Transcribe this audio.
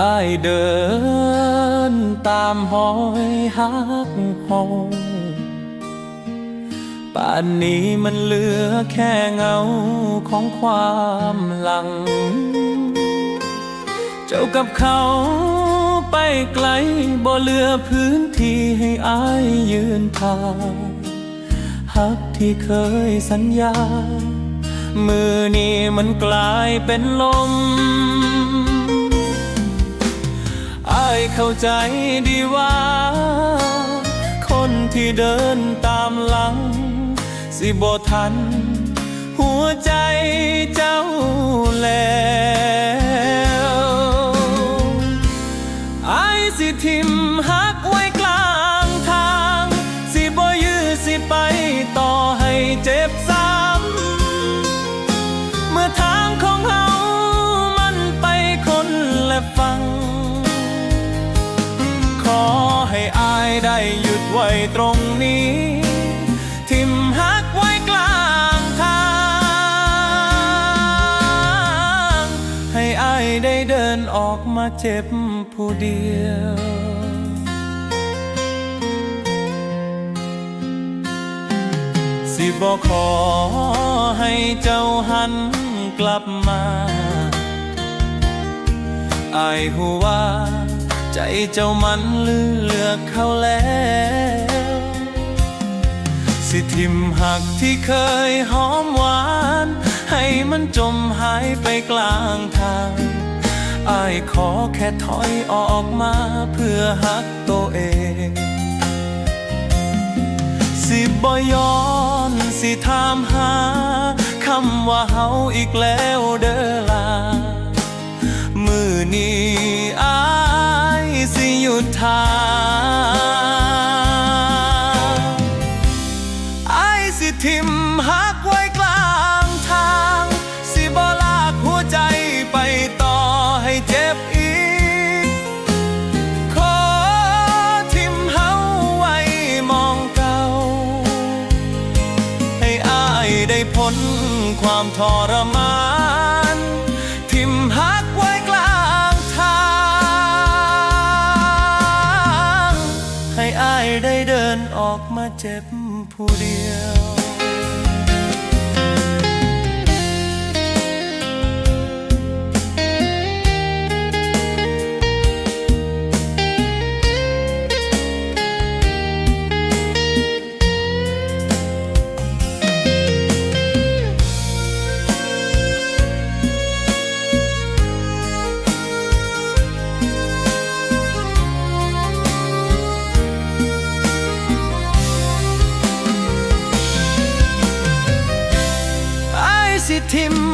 อายเดินตามหอยหักหงป่านนี้มันเหลือแค่เงาของความหลัง เจ้ากับเขาไปไกลบ่เหลือพื้นที่ให้อายยืนทางฮักที่เคยสัญญา มือนี้มันกลายเป็นลม เข้าใจดีว่า คนที่เดินตามหลัง สิบ่ทัน หัวใจเจ้าแล้วไอสิทิมหา ตรงนี้ ทิมหักไว้กลางทาง ให้อายได้เดินออกมาเจ็บผู้เดียวสิบอกขอให้เจ้าหันกลับมาอายหัวใจเจ้ามันเลือกเขาแล้ว ทิมหักที่เคยหอมหวาน ให้มันจมหายไปกลางทางอายขอแค่ถอยออกมาเพื่อหักตัวเอง สิบ่ย้อนสิถามหาคำว่าเฮาอีกแล้วเด้อลา มือนี้อายสิหยุดทาง ทิมหักไว้กลางทาง สิบลากหัวใจไปต่อให้เจ็บอีก ขอทิมเฮาไว้มองเก่า ให้อายได้พ้นความทรมาน ทิมหักไว้กลางทาง ให้อายได้เดินออกมาเจ็บผู้เดียว with him